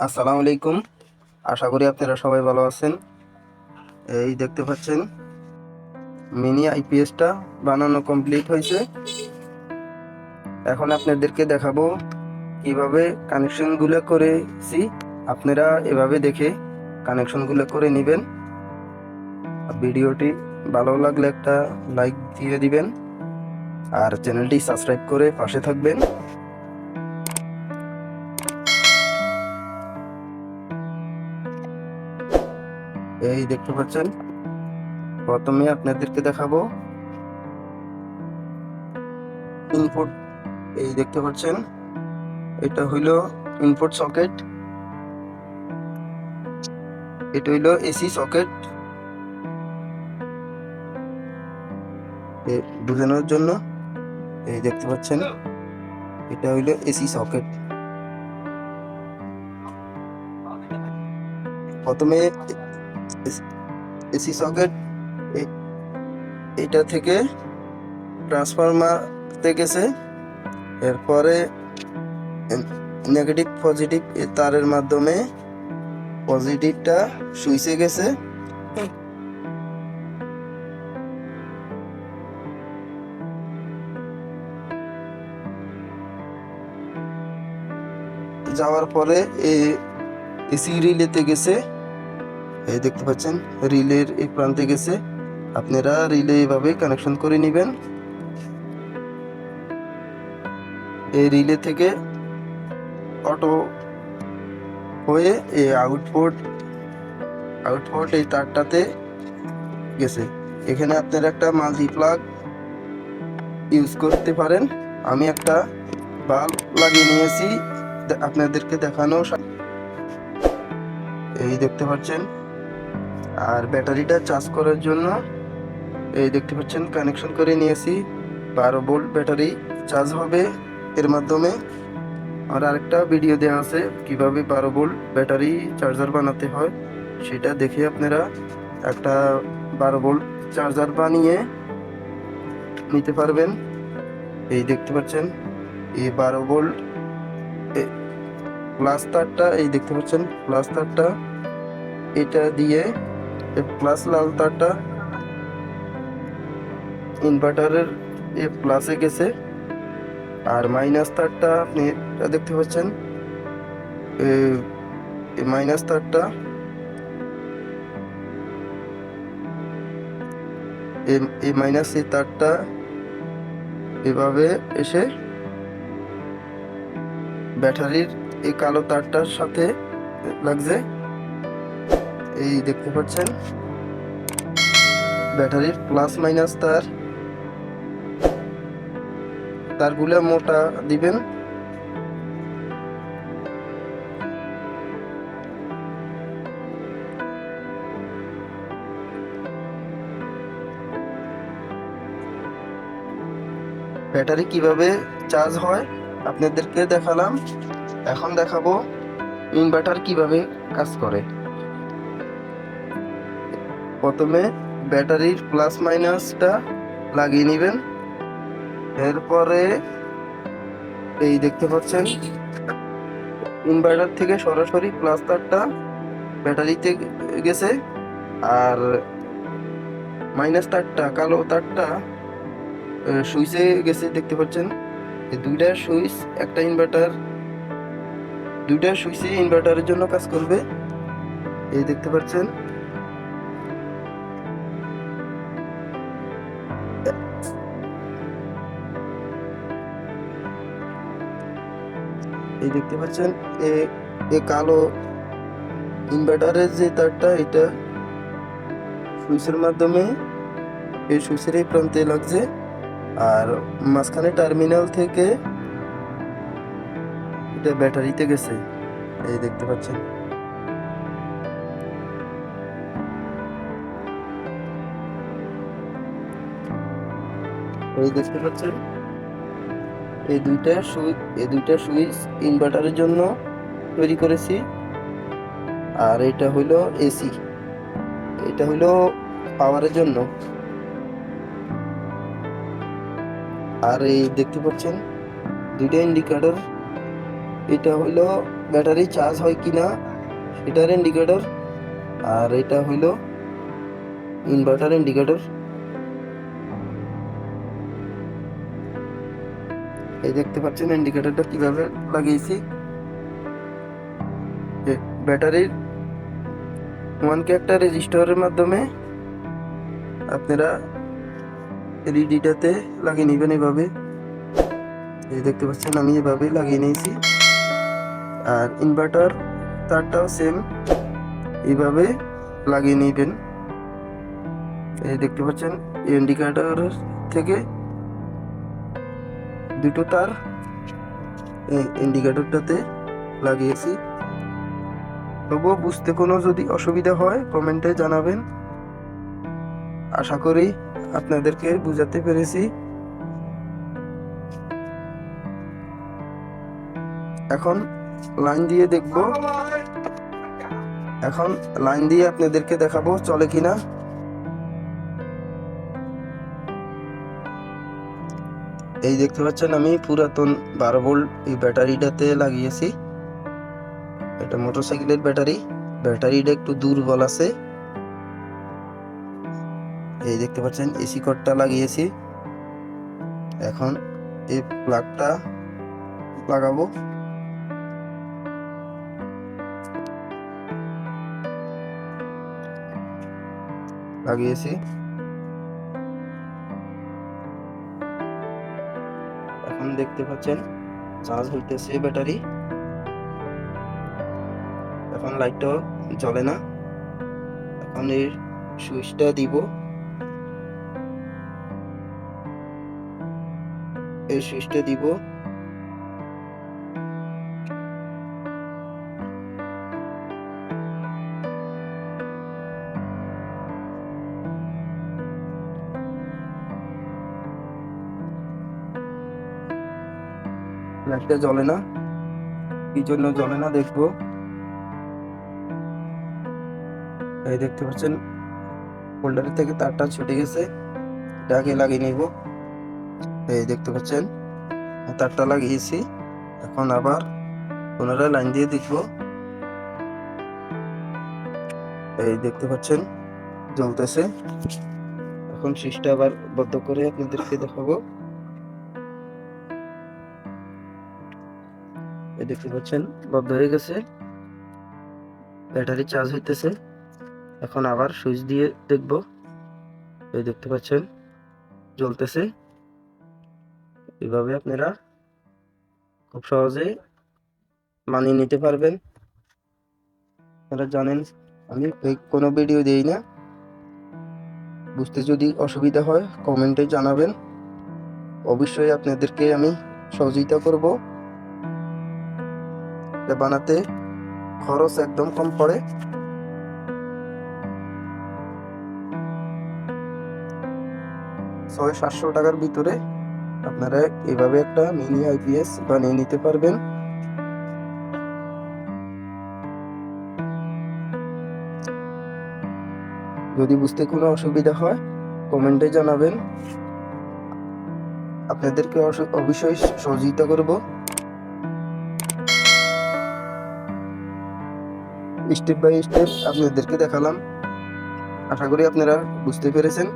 আসসালামু আলাইকুম। আশা করি আপনারা সবাই ভালো আছেন। এই দেখতে পাচ্ছেন, মিনি আইপিএসটা বানানো কমপ্লিট হয়েছে। এখন আপনাদেরকে দেখাবো কীভাবে কানেকশনগুলো করেছি। আপনারা এভাবে দেখে কানেকশনগুলো করে নেবেন। ভিডিওটি ভালো লাগলে একটা লাইক দিয়ে দিবেন। আর চ্যানেলটি সাবস্ক্রাইব করে পাশে থাকবেন। এই দেখতে পাচ্ছেন? প্রথমে আপনাদেরকে দেখাবো। ইনপুট এই দেখতে পাচ্ছেন? এটা হইল ইনপুট সকেট এটা হইল এসি সকেট বোঝানোর জন্য এই দেখতে পাচ্ছেন? এটা হইল এসি সকেট প্রথমে এসি সকেট এটা থেকে ট্রান্সফরমারতে গেছে। এরপরে নেগেটিভ পজিটিভ তারের মাধ্যমে পজিটিভটা সুইচে গেছে। যাওয়ার পরে এসি রিলেতে গেছে। এই দেখতে পাচ্ছেন, রিলের এই প্রান্তে গেছে। আপনারা রিলে এভাবে কানেকশন করে নেবেন। এই রিলে থেকে অটো হয়ে এই আউটপুট আউটপুট এই তারটাতে গেছে। এখানে আপনারা একটা মাল্টি প্লাগ ইউজ করতে পারেন। আমি একটা বাল্ব লাগিয়ে নিয়েছি। আপনাদেরকে দেখানো এই দেখতে পাচ্ছেন আর ব্যাটারিটা চার্জ করার জন্য এই দেখতে পাচ্ছেন কানেকশন করে নিয়েছি। বারো ভোল্ট ব্যাটারি চার্জ হবে এর মাধ্যমে। আর আরেকটা ভিডিও দেওয়া আছে, কীভাবে বারো ভোল্ট ব্যাটারি চার্জার বানাতে হয়, সেটা দেখে আপনারা একটা বারো ভোল্ট চার্জার বানিয়ে নিতে পারবেন। এই দেখতে পাচ্ছেন, এই বারো ভোল্ট প্লাস তারটা এই দেখতে পাচ্ছেন প্লাস তারটা এটা দিয়ে প্লাস লাল তারটা ইনভার্টারের এ প্লাসে গেছে। আর মাইনাস তারটা আপনি দেখতে পাচ্ছেন। মাইনাস তারটা। এই মাইনাস এই তারটা এভাবে এসে ব্যাটারির এই কালো তারটার সাথে লাগছে। এই দেখতে পাচ্ছেন? ব্যাটারির প্লাস মাইনাস তার। তারগুলো মোটা দিবেন। ব্যাটারি কীভাবে চার্জ হয়, আপনাদেরকে দেখালাম। এখন দেখাবো ইনভার্টার কীভাবে কাজ করে। প্রথমে ব্যাটারির প্লাস মাইনাসটা লাগিয়ে নেবেন। এরপরে এই দেখতে পাচ্ছেন ইনভার্টার থেকে সরাসরি প্লাস তারটা ব্যাটারিতে গেছে আর মাইনাস তারটা কালো তারটা সুইচে গেছে, দেখতে পাচ্ছেন। দুইটা সুইচ, একটা ইনভার্টার দুইটা সুইচে ইনভার্টারের জন্য কাজ করবে। এই দেখতে পাচ্ছেন এই দেখতে পাচ্ছেন, এ কালো ইনভার্টারের যে তারটা, এটা সুইচের মাধ্যমে এই সুইচের এই প্রান্তে লাগছে। আর মাঝখানে টার্মিনাল থেকে এটা ব্যাটারিতে গেছে, এই দেখতে পাচ্ছেন। এই দেখতে পাচ্ছেন এই দুইটা সুইচ এই দুইটা সুইচ ইনভার্টারের জন্য তৈরি করেছি। আর এটা হইল এসি এটা হইল পাওয়ারের জন্য। আর এই দেখতে পাচ্ছেন, দুইটা ইন্ডিকেটর এটা হইল ব্যাটারি চার্জ হয় কিনা, সেটার ইন্ডিকেটর আর এটা হইল ইনভার্টার ইন্ডিকেটর এই দেখতে পাচ্ছেন ইন্ডিকেটরটা কীভাবে লাগিয়েছি? ব্যাটারির ওয়ানকে একটা রেজিস্টারের মাধ্যমে আপনারা এলইডিটাতে লাগিয়ে নেবেন এভাবে। এই দেখতে পাচ্ছেন, আমি এভাবে লাগিয়ে নিয়েছি। আর ইনভার্টার তারটাও সেম এইভাবে লাগিয়ে নেবেন। এই দেখতে পাচ্ছেন ইন্ডিকেটর থেকে দুটো তার ইন্ডিকেটরটাতে লাগিয়েছি। তবুও বুঝতে কোনো যদি অসুবিধা হয় কমেন্টে জানাবেন। আশা করি আপনাদেরকে বুঝাতে পেরেছি। এখন লাইন দিয়ে দেখব। এখন লাইন দিয়ে আপনাদেরকে দেখাবো চলে কিনা। এই দেখতে পাচ্ছেন আমি পুরাতন বারো ভোল্ট এই ব্যাটারিটাতে লাগিয়েছি। এটা মোটরসাইকেলের ব্যাটারি। ব্যাটারিটা একটু দুর্বল আছে। এই দেখতে পাচ্ছেন, এসি কটটা লাগিয়েছি। এখন এই প্লাগটা লাগাবো। লাগিয়েছি। দেখতে পাচ্ছেন। চার্জ হইতেছে ব্যাটারি। এখন লাইটটাও জ্বলে না। এখন এর সুইচটা দিব। এই সুইচটা দিব। লাইটটা জ্বলে না। কি জন্য জ্বলে না দেখব। এই দেখতে পাচ্ছেন হোল্ডার থেকে তারটা ছুটে গেছে। এটা আগে লাগিয়ে নিব। এই দেখতে পাচ্ছেন, তারটা লাগিয়েছি। এখন আবার পুনরায় লাইন দিয়ে দেখব। এই দেখতে পাচ্ছেন, জ্বলতেছে। এখন সুইচটা আবার বদ্ধ করে আপনাদেরকে দেখাবো। এই দেখতে পাচ্ছেন বদ্ধ হয়ে গেছে। ব্যাটারি চার্জ হইতেছে। এখন আবার সুইচ দিয়ে দেখব। এই দেখতে পাচ্ছেন, জ্বলতেছে। এভাবে আপনারা খুব সহজে মানিয়ে নিতে পারবেন। আপনারা জানেন, আমি কোনো ভিডিও দেই না। বুঝতে যদি অসুবিধা হয় কমেন্টে জানাবেন। অবশ্যই আপনাদেরকে আমি সহযোগিতা করব। এটা বানাতে খরচ একদম কম পড়ে। ছয় সাতশো টাকার ভিতরে আপনারা এভাবে একটা মিনি আইপিএস বানিয়ে নিতে পারবেন। যদি বুঝতে কোনো অসুবিধা হয়, কমেন্টে জানাবেন। আপনাদেরকে অবশ্যই সহযোগিতা করব। স্টেপ বাই স্টেপ আপনাদেরকে দেখালাম। আশা করি আপনারা বুঝতে পেরেছেন।